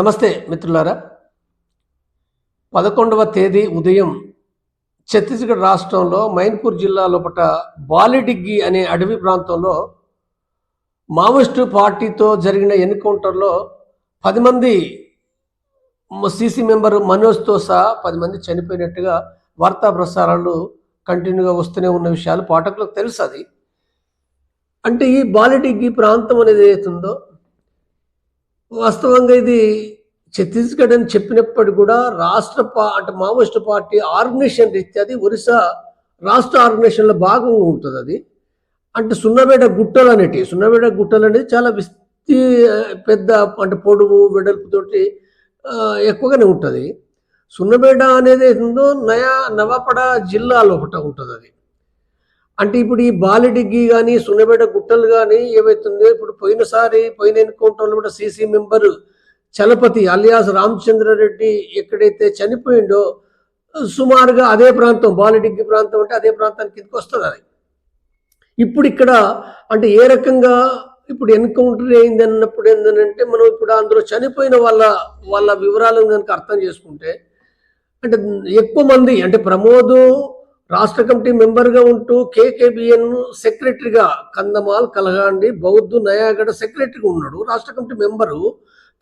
నమస్తే మిత్రులారా. పదకొండవ తేదీ ఉదయం ఛత్తీస్గఢ్ రాష్ట్రంలో మైన్పూర్ జిల్లా లోపల బాలిడిగ్గి అనే అడవి ప్రాంతంలో మావోయిస్టు పార్టీతో జరిగిన ఎన్కౌంటర్లో పది మంది సీసీ మెంబర్ మనోజ్తో సహా పది మంది చనిపోయినట్టుగా వార్తా ప్రసారాలు కంటిన్యూగా వస్తూనే ఉన్న విషయాలు పాఠకులకు తెలుసు అది. అంటే ఈ బాలిడిగ్గి ప్రాంతం అనేది ఏదైతుందో వాస్తవంగా ఇది ఛత్తీస్గఢ్ అని చెప్పినప్పటికీ కూడా రాష్ట్ర పా అంటే మావోయిస్ట్ పార్టీ ఆర్గనైజేషన్ రీత్యా అది ఒరిస్సా రాష్ట్ర ఆర్గనైజేషన్లో భాగంగా ఉంటుంది అది. అంటే సున్నబేడ గుట్టలు అనేటివి సున్నబేడ గుట్టలు అనేది చాలా విస్తీ పెద్ద అంటే పొడవు వెడల్పుతోటి ఎక్కువగానే ఉంటుంది. సున్నబేడ అనేది ఏందో నయా నవాపడ జిల్లాలో ఒకటి ఉంటుంది అది. అంటే ఇప్పుడు ఈ బాలిడిగ్గి కానీ సున్నబేట గుట్టలు కానీ ఏమైతుందో ఇప్పుడు పోయినసారి పోయిన ఎన్కౌంటర్లో కూడా CC member Chalapathi alias Ramachandrareddy ఎక్కడైతే చనిపోయిండో సుమారుగా అదే ప్రాంతం బాలిడిగ్గి ప్రాంతం అంటే అదే ప్రాంతానికి కిందకి వస్తుంది అది. ఇప్పుడు ఇక్కడ అంటే ఏ రకంగా ఇప్పుడు ఎన్కౌంటర్ అయింది అన్నప్పుడు ఏంటంటే మనం ఇప్పుడు అందులో చనిపోయిన వాళ్ళ వాళ్ళ వివరాలను కనుక అర్థం చేసుకుంటే అంటే ఎక్కువ మంది అంటే ప్రమోదు రాష్ట్ర కమిటీ మెంబర్గా ఉంటూ కేకేబిఎన్ సెక్రటరీగా కందమాల్ కలగాండి బౌద్ధు నయాగఢ సెక్రటరీగా ఉన్నాడు. రాష్ట్ర కమిటీ మెంబరు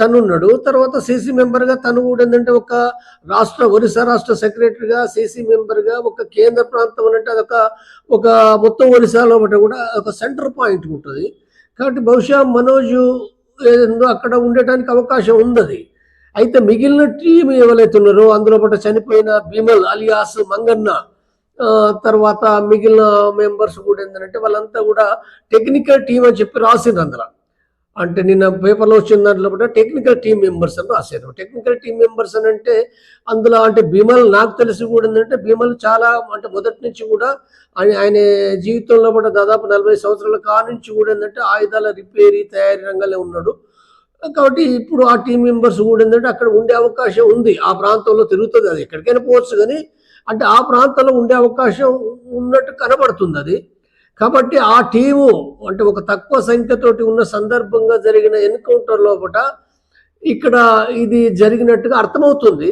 తను ఉన్నాడు తర్వాత సీసీ మెంబర్గా తను కూడా ఏంటంటే ఒక రాష్ట్ర ఒరిస్సా రాష్ట్ర సెక్రటరీగా సీసీ మెంబర్గా ఒక కేంద్ర ప్రాంతం అంటే అదొక ఒక మొత్తం ఒరిస్సాలో ఒకటి కూడా ఒక సెంటర్ పాయింట్ ఉంటుంది. కాబట్టి బహుశా మనోజ్ ఏదో అక్కడ ఉండటానికి అవకాశం ఉంది అయితే మిగిలిన టీం ఎవరైతే ఉన్నారో అందులో పాటు చనిపోయిన భీమల్ అలియాస్ మంగన్న తర్వాత మిగిలిన మెంబర్స్ కూడా ఏంటంటే వాళ్ళంతా కూడా టెక్నికల్ టీం అని చెప్పి రాసింది అందులో. అంటే నిన్న పేపర్లో వచ్చిన దాంట్లో కూడా టెక్నికల్ టీం మెంబర్స్ అని రాశారు టెక్నికల్ టీం మెంబర్స్ అని అంటే అందులో అంటే భీమల్ నాకు తెలిసి కూడా ఏంటంటే భీమల్ చాలా అంటే మొదటి నుంచి కూడా ఆయన ఆయన జీవితంలో కూడా దాదాపు నలభై సంవత్సరాల కా నుంచి కూడా ఏంటంటే ఆయుధాల రిపేరీ తయారీ రంగంలో ఉన్నాడు. కాబట్టి ఇప్పుడు ఆ టీం మెంబర్స్ కూడా ఏంటంటే అక్కడ ఉండే అవకాశం ఉంది. ఆ ప్రాంతంలో తిరుగుతుంది అది. ఎక్కడికైనా పోవచ్చు కానీ అంటే ఆ ప్రాంతంలో ఉండే అవకాశం ఉన్నట్టు కనబడుతుంది అది. కాబట్టి ఆ టీము అంటే ఒక తక్కువ సంఖ్యతోటి ఉన్న సందర్భంగా జరిగిన ఎన్కౌంటర్ లోపల ఇక్కడ ఇది జరిగినట్టుగా అర్థమవుతుంది.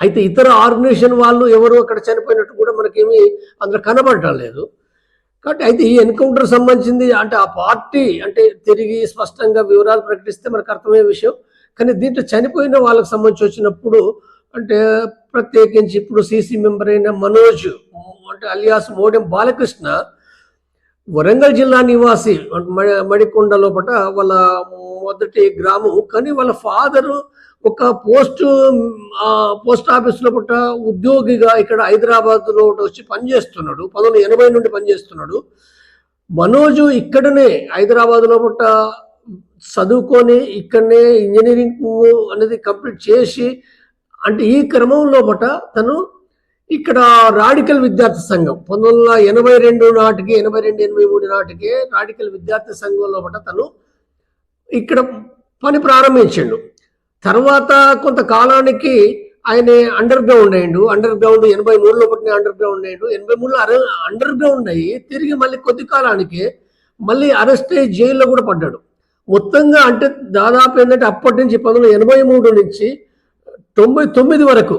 అయితే ఇతర ఆర్గనైజేషన్ వాళ్ళు ఎవరు అక్కడ చనిపోయినట్టు కూడా మనకేమీ అందులో కనబడటం లేదు. కాబట్టి అయితే ఈ ఎన్కౌంటర్ సంబంధించింది అంటే ఆ పార్టీ అంటే తిరిగి స్పష్టంగా వివరాలు ప్రకటిస్తే మనకు అర్థమయ్యే విషయం. కానీ దీంట్లో చనిపోయిన వాళ్ళకి సంబంధించి వచ్చినప్పుడు అంటే ప్రత్యేకించి ఇప్పుడు సీసీ మెంబర్ అయిన మనోజ్ అంటే అలియాస్ మోడెం బాలకృష్ణ వరంగల్ జిల్లా నివాసి మ- మడికొండ లోపల వాళ్ళ మొదటి గ్రామం. కానీ వాళ్ళ ఫాదరు ఒక పోస్ట్ పోస్ట్ ఆఫీస్ లోపల ఉద్యోగిగా ఇక్కడ హైదరాబాద్లో వచ్చి పనిచేస్తున్నాడు. పంతొమ్మిది ఎనభై నుండి పనిచేస్తున్నాడు. మనోజు ఇక్కడనే హైదరాబాద్ లోపల చదువుకొని ఇక్కడనే ఇంజనీరింగ్ అనేది కంప్లీట్ చేసి అంటే ఈ క్రమంలో బట తను ఇక్కడ రాడికల్ విద్యార్థి సంఘం పంతొమ్మిది వందల ఎనభై రెండు నాటికి ఎనభై రెండు ఎనభై మూడు నాటికి రాడికల్ విద్యార్థి సంఘంలో బట తను ఇక్కడ పని ప్రారంభించిండు. తర్వాత కొంతకాలానికి ఆయన అండర్ గ్రౌండ్ అయ్యిండు అండర్ గ్రౌండ్ ఎనభై మూడులో పుట్టిన అండర్ గ్రౌండ్ అయ్యిండు ఎనభై మూడులో అర అండర్ గ్రౌండ్ అయ్యి తిరిగి మళ్ళీ కొద్ది కాలానికి మళ్ళీ అరెస్ట్ అయ్యి జైల్లో కూడా పడ్డాడు. మొత్తంగా అంటే దాదాపు ఏంటంటే అప్పటి నుంచి పంతొమ్మిది వందల ఎనభై మూడు నుంచి తొంభై తొమ్మిది వరకు.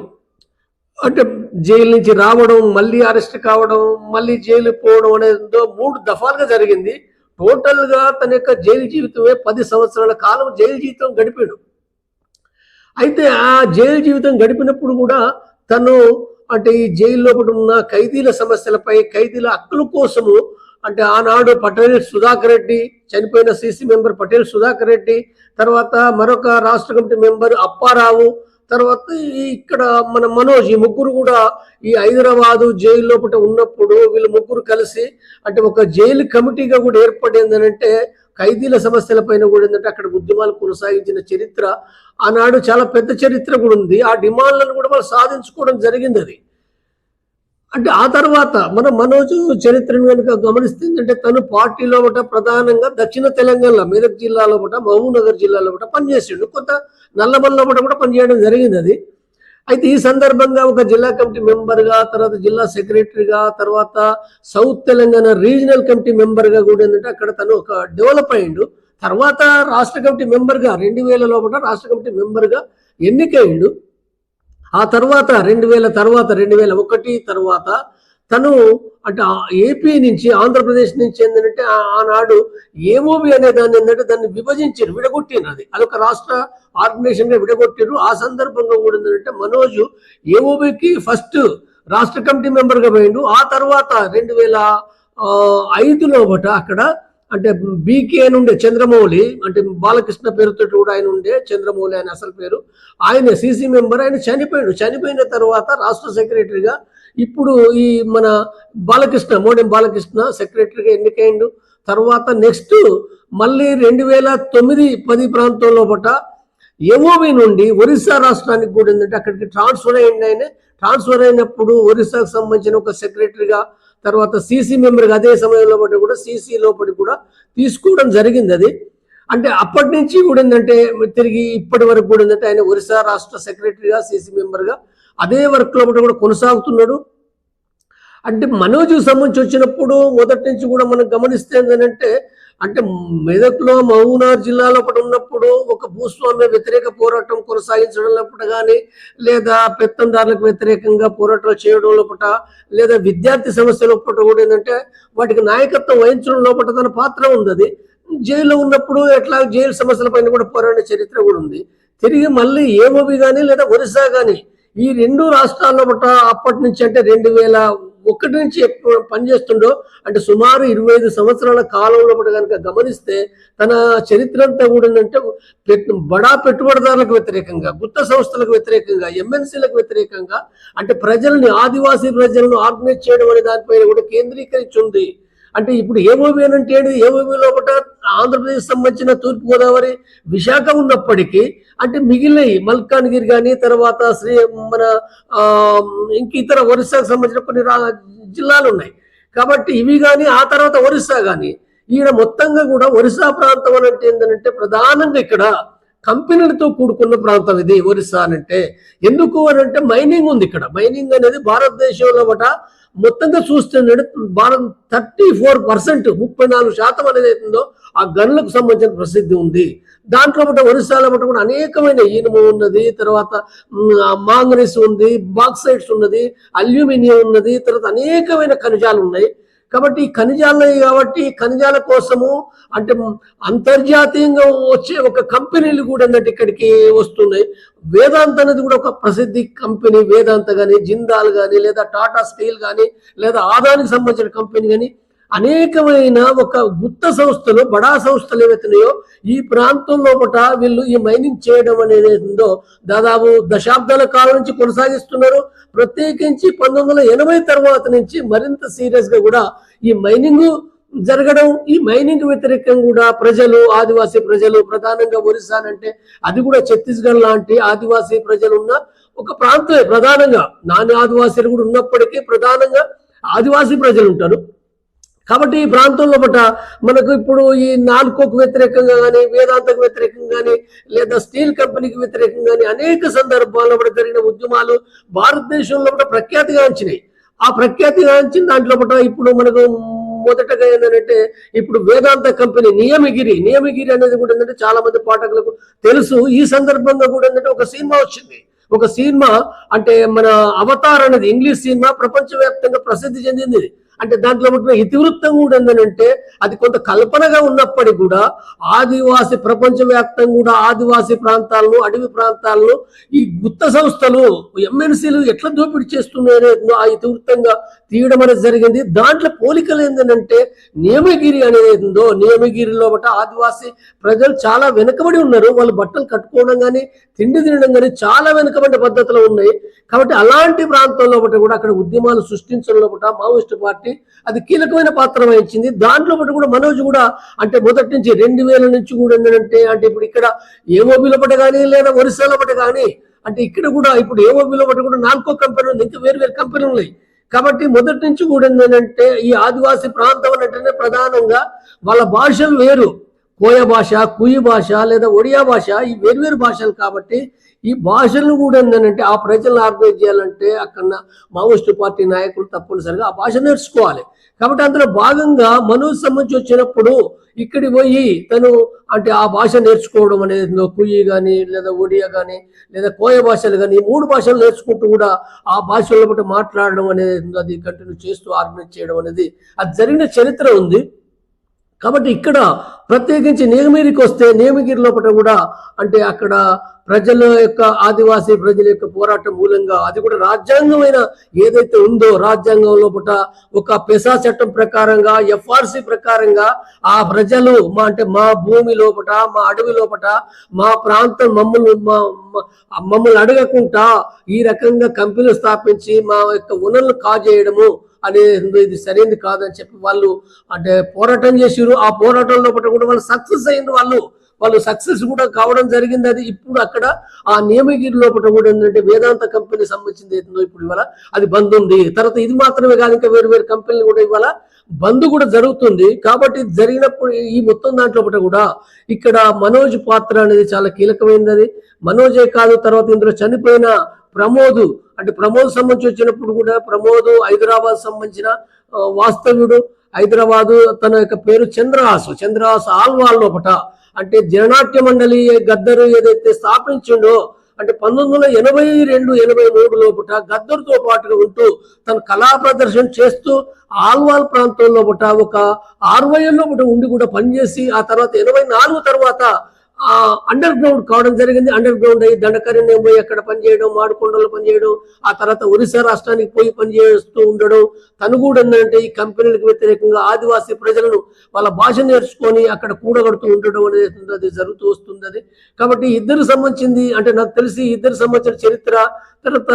అంటే జైలు నుంచి రావడం మళ్ళీ అరెస్ట్ కావడం మళ్ళీ జైలు పోవడం అనేది మూడు దఫాలుగా జరిగింది. టోటల్గా తన యొక్క జైలు జీవితమే పది సంవత్సరాల కాలం జైలు జీవితం గడిపాడు. అయితే ఆ జైలు జీవితం గడిపినప్పుడు కూడా తను అంటే ఈ జైల్లో ఉన్న ఖైదీల సమస్యలపై ఖైదీల హక్కుల కోసము అంటే ఆనాడు పటేల్ సుధాకర్ రెడ్డి చనిపోయిన సీసీ మెంబర్ పటేల్ సుధాకర్ రెడ్డి తర్వాత మరొక రాష్ట్ర కమిటీ మెంబర్ అప్పారావు తర్వాత ఇక్కడ మన మనోజ్ ఈ ముగ్గురు కూడా ఈ హైదరాబాదు జైలు లోపల ఉన్నప్పుడు వీళ్ళు ముగ్గురు కలిసి అంటే ఒక జైలు కమిటీగా కూడా ఏర్పడింది అంటే ఖైదీల సమస్యలపైన కూడా ఏంటంటే అక్కడ ఉద్యమాలు కొనసాగించిన చరిత్ర. ఆనాడు చాలా పెద్ద చరిత్ర కూడా ఉంది. ఆ డిమాండ్లను కూడా వాళ్ళు సాధించుకోవడం జరిగింది అది. అంటే ఆ తర్వాత మన మనోజ్ చరిత్రను కనుక గమనిస్తే ఏంటంటే తను పార్టీలో ఒకట ప్రధానంగా దక్షిణ తెలంగాణలో మెదక్ జిల్లాలో ఒకట మహబూబ్నగర్ జిల్లాలో ఒకట పనిచేసిండు. కొంత నల్లమల్లో ఒకట కూడా పనిచేయడం జరిగింది అది. అయితే ఈ సందర్భంగా ఒక జిల్లా కమిటీ మెంబర్గా తర్వాత జిల్లా సెక్రటరీగా తర్వాత సౌత్ తెలంగాణ రీజనల్ కమిటీ మెంబర్గా కూడా ఏంటంటే అక్కడ తను ఒక డెవలప్ అయ్యిండు. తర్వాత రాష్ట్ర కమిటీ మెంబర్గా రెండు వేల లోపల రాష్ట్ర కమిటీ మెంబర్గా ఎన్నికయ్యాడు. ఆ తర్వాత రెండు వేల తర్వాత రెండు వేల ఒకటి తర్వాత తను అంటే ఏపీ నుంచి ఆంధ్రప్రదేశ్ నుంచి ఏంటంటే ఆనాడు ఏఓబి అనే దాన్ని ఏంటంటే దాన్ని విభజించారు విడగొట్టిరు అది. అదొక రాష్ట్ర ఆర్గనైజేషన్గా విడగొట్టారు ఆ సందర్భంగా కూడా ఏంటంటే మనోజు ఏఓబికి ఫస్ట్ రాష్ట్ర కమిటీ మెంబర్గా పోయిండు. ఆ తర్వాత రెండు వేల ఐదులో ఒకట అక్కడ అంటే బీకే అని ఉండే చంద్రమౌళి అంటే బాలకృష్ణ పేరుతో కూడా ఆయన ఉండే చంద్రమౌళి ఆయన అసలు పేరు. ఆయన సీసీ మెంబర్ ఆయన చనిపోయాడు. చనిపోయిన తర్వాత రాష్ట్ర సెక్రటరీగా ఇప్పుడు ఈ మన బాలకృష్ణ మోడెం బాలకృష్ణ సెక్రటరీగా ఎన్నికైండు. తర్వాత నెక్స్ట్ మళ్ళీ రెండు వేల తొమ్మిది పది ప్రాంతంలో పట ఏఓబి నుండి ఒరిస్సా రాష్ట్రానికి కూడా ఏంటంటే అక్కడికి ట్రాన్స్ఫర్ అయ్యింది ఆయన. ట్రాన్స్ఫర్ అయినప్పుడు ఒరిస్సాకు సంబంధించిన ఒక సెక్రటరీగా తర్వాత సీసీ మెంబర్గా అదే సమయంలో పాటు కూడా సీసీ లోపలి కూడా తీసుకోవడం జరిగింది అది. అంటే అప్పటి నుంచి కూడా ఏంటంటే తిరిగి ఇప్పటి వరకు కూడా ఏంటంటే ఆయన ఒరిస్సా రాష్ట్ర సెక్రటరీగా సీసీ మెంబర్గా అదే వర్క్లో కూడా కొనసాగుతున్నాడు. అంటే మనోజ్కి సంబంధించి వచ్చినప్పుడు మొదటి నుంచి కూడా మనం గమనిస్తే ఏంటంటే అంటే మెదక్లో మహబూనార్ జిల్లాలో ఒకటి ఉన్నప్పుడు ఒక భూస్వామ్య వ్యతిరేక పోరాటం కొనసాగించడం లోపల కానీ లేదా పెత్తందారులకు వ్యతిరేకంగా పోరాటాలు చేయడం లోపల లేదా విద్యార్థి సమస్యల లోపల కూడా ఏంటంటే వాటికి నాయకత్వం వహించడం లోపల తన పాత్ర ఉంది అది జైల్లో ఉన్నప్పుడు ఎట్లా జైలు సమస్యల పైన కూడా పోరాడిన చరిత్ర కూడా ఉంది. తిరిగి మళ్ళీ ఏమోబి కానీ లేదా ఒరిస్సా కానీ ఈ రెండు రాష్ట్రాల్లో బట్ట అప్పటి నుంచి అంటే రెండు వేల ఒకటి నుంచి పనిచేస్తుండో అంటే సుమారు ఇరవై ఐదు సంవత్సరాల కాలంలో కూడా కనుక గమనిస్తే తన చరిత్ర అంతా కూడా ఏంటంటే బడా పెట్టుబడిదారులకు వ్యతిరేకంగా గుత్త సంస్థలకు వ్యతిరేకంగా ఎంఎన్సీలకు వ్యతిరేకంగా అంటే ప్రజల్ని ఆదివాసీ ప్రజలను ఆర్గనైజ్ చేయడం అనే దానిపైన కూడా కేంద్రీకరించి ఉంది. అంటే ఇప్పుడు ఏఓబీ అని అంటే ఏంటి? ఏఓబి లోపల ఆంధ్రప్రదేశ్ సంబంధించిన తూర్పుగోదావరి విశాఖ ఉన్నప్పటికీ అంటే మిగిలినవి మల్కాన్గిరి కానీ తర్వాత శ్రీ మన ఆ, ఇంక ఇతర ఒరిస్సాకు సంబంధించిన కొన్ని రా- జిల్లాలు ఉన్నాయి కాబట్టి ఇవి కానీ ఆ తర్వాత ఒరిస్సా కానీ ఈడ మొత్తంగా కూడా ఒరిస్సా ప్రాంతం అని అంటే ఏంటంటే ప్రధానంగా ఇక్కడ కంపెనీలతో కూడుకున్న ప్రాంతం ఇది ఒరిస్సా అని అంటే. ఎందుకు అని అంటే మైనింగ్ ఉంది ఇక్కడ. మైనింగ్ అనేది భారతదేశంలో ఒకట మొత్తంగా చూస్తే భారత్ థర్టీ ఫోర్ పర్సెంట్ ముప్పై నాలుగు శాతం అనేది అవుతుందో ఆ గనులకు సంబంధించిన ప్రసిద్ధి ఉంది. దాంట్లో బట్ట ఒరిస్సాలో బట్ట కూడా అనేకమైన ఇనుము ఉన్నది తర్వాత మాంగనీస్ ఉంది బాక్సైట్స్ ఉన్నది అల్యూమినియం ఉన్నది తర్వాత అనేకమైన ఖనిజాలు ఉన్నాయి. కాబట్టి ఈ ఖనిజాలు కాబట్టి ఈ ఖనిజాల కోసము అంటే అంతర్జాతీయంగా వచ్చే ఒక కంపెనీలు కూడా ఏంటంటే ఇక్కడికి వస్తున్నాయి. వేదాంత అనేది కూడా ఒక ప్రసిద్ధి కంపెనీ వేదాంత కానీ జిందాల్ కానీ లేదా టాటా స్టీల్ కానీ లేదా ఆదానికి సంబంధించిన కంపెనీ కానీ అనేకమైన ఒక గుత్త సంస్థలు బడా సంస్థలు ఏవైతున్నాయో ఈ ప్రాంతంలో పట వీళ్ళు ఈ మైనింగ్ చేయడం అనేది ఉందో దాదాపు దశాబ్దాల కాలం నుంచి కొనసాగిస్తున్నారు. ప్రత్యేకించి పంతొమ్మిది వందల ఎనభై తర్వాత నుంచి మరింత సీరియస్గా కూడా ఈ మైనింగ్ జరగడం ఈ మైనింగ్ వ్యతిరేకంగా కూడా ప్రజలు ఆదివాసీ ప్రజలు ప్రధానంగా ఒరిస్సా అంటే అది కూడా ఛత్తీస్గఢ్ లాంటి ఆదివాసీ ప్రజలు ఉన్న ఒక ప్రాంతమే ప్రధానంగా. నాని ఆదివాసీలు కూడా ఉన్నప్పటికీ ప్రధానంగా ఆదివాసీ ప్రజలు ఉంటారు. కాబట్టి ఈ ప్రాంతంలో పట మనకు ఇప్పుడు ఈ నాల్కోకు వ్యతిరేకంగా కానీ వేదాంతకు వ్యతిరేకంగా కానీ లేదా స్టీల్ కంపెనీకి వ్యతిరేకంగా కానీ అనేక సందర్భాల్లో కూడా జరిగిన ఉద్యమాలు భారతదేశంలో కూడా ప్రఖ్యాతిగాంచినాయి ఆ ప్రఖ్యాతిగాంచిన దాంట్లో పట ఇప్పుడు మనకు మొదటగా ఏంటంటే ఇప్పుడు వేదాంత కంపెనీ నియమగిరి నియమగిరి అనేది కూడా ఏంటంటే చాలా మంది పాఠకులకు తెలుసు. ఈ సందర్భంగా కూడా ఏంటంటే ఒక సినిమా వచ్చింది. ఒక సినిమా అంటే మన అవతార్ అనేది ఇంగ్లీష్ సినిమా ప్రపంచవ్యాప్తంగా ప్రసిద్ధి చెందింది. అంటే దాంట్లో ఉంటున్న ఇతివృత్తం కూడా ఏంటంటే అది కొంత కల్పనగా ఉన్నప్పటికీ కూడా ఆదివాసి ప్రపంచవ్యాప్తంగా కూడా ఆదివాసి ప్రాంతాలను అడవి ప్రాంతాలను ఈ గుత్త సంస్థలు ఎంఎన్సీలు ఎట్లా దోపిడీ చేస్తున్నాయనే ఆ ఇతివృత్తంగా తీయడం అనేది జరిగింది. దాంట్లో పోలికలు ఏంటంటే నియమగిరి అనేది ఉందో నియమగిరిలో బట్ట ఆదివాసి ప్రజలు చాలా వెనుకబడి ఉన్నారు. వాళ్ళు బట్టలు కట్టుకోవడం కానీ తిండి తినడం కానీ చాలా వెనుకబడి పద్ధతులు ఉన్నాయి. కాబట్టి అలాంటి ప్రాంతంలో బట్ట కూడా అక్కడ ఉద్యమాలు సృష్టించడంలో బట్ట మావోయిస్ట్ పార్టీ అది కీలకమైన పాత్ర వహించింది. దాంట్లో పాటు కూడా మనోజ్ కూడా అంటే మొదటి నుంచి రెండు వేల నుంచి కూడా ఏంటంటే అంటే ఇప్పుడు ఇక్కడ ఏమోబిలో పట్ట కానీ లేదా ఒరిస్సాలో పట్ట కానీ అంటే ఇక్కడ కూడా ఇప్పుడు ఏమోబిలో పట్ట కూడా నాలుగో కంపెనీ ఉంది. ఇంకా వేరు వేరు కంపెనీలు ఉన్నాయి. కాబట్టి మొదటి నుంచి కూడా ఏంటంటే ఈ ఆదివాసీ ప్రాంతం అంటేనే ప్రధానంగా వాళ్ళ భాషలు వేరు. కోయ భాష కుయి భాష లేదా ఒడియా భాష ఈ వేర్వేరు భాషలు కాబట్టి ఈ భాషలను కూడా ఏంటంటే ఆ ప్రజలను ఆర్గనైజ్ చేయాలంటే అక్కడ మావోయిస్టు పార్టీ నాయకులు తప్పనిసరిగా ఆ భాష నేర్చుకోవాలి. కాబట్టి అందులో భాగంగా మనోజ్ సంబంధించి వచ్చినప్పుడు ఇక్కడి పోయి తను అంటే ఆ భాష నేర్చుకోవడం అనేది కుయ్యి కుయి కానీ లేదా ఒడియా కానీ లేదా కోయ భాషలు కానీ ఈ మూడు భాషలు నేర్చుకుంటూ కూడా ఆ భాషల్లో బట్టి మాట్లాడడం అనేది అది కంటిన్యూ చేస్తూ ఆర్గనైజ్ చేయడం అనేది అది జరిగిన చరిత్ర ఉంది. కాబట్టి ఇక్కడ ప్రత్యేకించి నియమగిరికి వస్తే నియమగిరి లోపల కూడా అంటే అక్కడ ప్రజల యొక్క ఆదివాసీ ప్రజల యొక్క పోరాటం మూలంగా అది కూడా రాజ్యాంగమైన ఏదైతే ఉందో రాజ్యాంగం లోపల ఒక పెసా చట్టం ప్రకారంగా ఎఫ్ఆర్సి ప్రకారంగా ఆ ప్రజలు మా అంటే మా భూమి లోపట మా అడవి లోపట మా ప్రాంతం మమ్మల్ని మా మా- మమ్మల్ని అడగకుండా ఈ రకంగా కంపెనీలు స్థాపించి మా యొక్క వనరులు కాజేయడము అనేది ఇది సరైనది కాదని చెప్పి వాళ్ళు అంటే పోరాటం చేసిరు ఆ పోరాటంలో లోపల కూడా వాళ్ళు సక్సెస్ అయింది వాళ్ళు. వాళ్ళు సక్సెస్ కూడా కావడం జరిగింది. అది ఇప్పుడు అక్కడ ఆ నియమగిరి లోపల కూడా ఏంటంటే వేదాంత కంపెనీ సంబంధించింది ఏంటో ఇప్పుడు ఇవాళ అది బంద్ ఉంది. తర్వాత ఇది మాత్రమే కాదు ఇంకా వేరు వేరు కంపెనీలు కూడా ఇవాళ బంద్ కూడా జరుగుతుంది. కాబట్టి ఇది జరిగినప్పుడు ఈ మొత్తం దాంట్లో కూడా ఇక్కడ మనోజ్ పాత్ర అనేది చాలా కీలకమైనది అది మనోజే కాదు తర్వాత ఇందులో చనిపోయిన ప్రమోద్. అంటే ప్రమోద్ సంబంధించి వచ్చినప్పుడు కూడా ప్రమోద్ హైదరాబాద్ సంబంధించిన వాస్తవ్యుడు. హైదరాబాదు తన యొక్క పేరు చంద్రహాసు. చంద్రహాసు ఆల్వాల్ లోపట అంటే జననాట్య మండలి గద్దరు ఏదైతే స్థాపించిండో అంటే పంతొమ్మిది వందల ఎనభై రెండు ఎనభై మూడు లోపట గద్దరుతో పాటుగా ఉంటూ తన కళా ప్రదర్శన చేస్తూ ఆల్వాల్ ప్రాంతంలో ఒక ఆర్వైఎల్ లోపట ఉండి కూడా పనిచేసి ఆ తర్వాత ఎనభై నాలుగు తర్వాత అండర్ గ్రౌండ్ కావడం జరిగింది. అండర్ గ్రౌండ్ అయ్యి దండకరణ్యం పోయి అక్కడ పనిచేయడం మాడుకొండలో పనిచేయడం ఆ తర్వాత ఒరిస్సా రాష్ట్రానికి పోయి పనిచేస్తూ ఉండడం. తను కూడా ఏంటంటే ఈ కంపెనీలకు వ్యతిరేకంగా ఆదివాసీ ప్రజలను వాళ్ళ భాష నేర్చుకొని అక్కడ కూడగడుతూ ఉండడం అనేది అది జరుగుతూ వస్తుంది అది. కాబట్టి ఇద్దరు సంబంధించింది అంటే నాకు తెలిసి ఇద్దరు సంబంధించిన చరిత్ర తర్వాత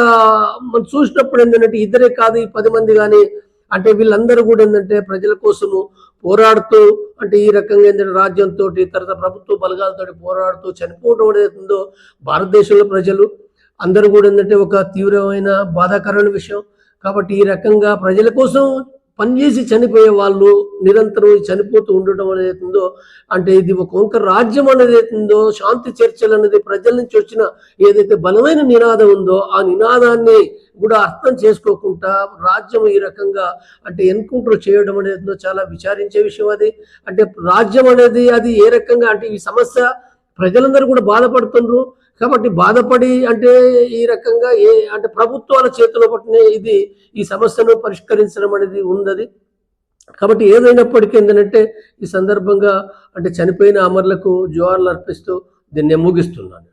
మనం చూసినప్పుడు ఏంటంటే ఇద్దరే కాదు ఈ పది మంది కానీ అంటే వీళ్ళందరూ కూడా ఏంటంటే ప్రజల కోసము పోరాడుతూ అంటే ఈ రకంగా ఏంటంటే రాజ్యంతో తర్వాత ప్రభుత్వ బలగాలతో పోరాడుతూ చనిపోవడం అనేది ఉందో భారతదేశంలో ప్రజలు. అందరూ కూడా ఏంటంటే ఒక తీవ్రమైన బాధాకరమైన విషయం. కాబట్టి ఈ రకంగా ప్రజల కోసం పనిచేసి చనిపోయే వాళ్ళు నిరంతరం చనిపోతూ ఉండటం అనేది ఉందో అంటే ఇది ఒక వంక రాజ్యం అనేది ఉందో శాంతి చర్చలు అనేది ప్రజల నుంచి వచ్చిన ఏదైతే బలమైన నినాదం ఉందో ఆ నినాదాన్ని కూడా అర్థం చేసుకోకుండా రాజ్యం ఈ రకంగా అంటే ఎన్కౌంటర్ చేయడం అనేది చాలా విచారించే విషయం అది. అంటే రాజ్యం అనేది అది ఏ రకంగా అంటే ఈ సమస్య ప్రజలందరూ కూడా బాధపడుతున్నారు కాబట్టి బాధపడి అంటే ఈ రకంగా ఏ అంటే ప్రభుత్వాల చేతిలో పట్టిన ఇది ఈ సమస్యను పరిష్కరించడం అనేది ఉన్నది కాబట్టి ఏదైనప్పటికీ ఏంటంటే ఈ సందర్భంగా అంటే చనిపోయిన అమరులకు జోహార్లు అర్పిస్తూ దీన్ని ముగిస్తున్నాను.